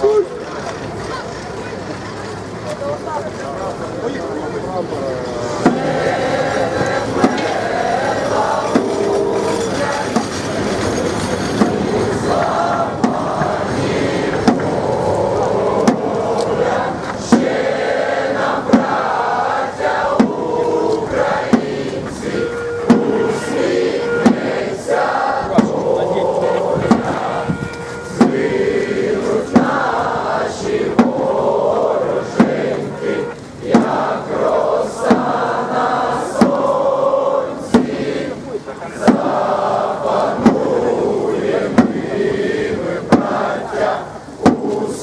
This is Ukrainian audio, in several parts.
¡Vamos!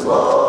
Слава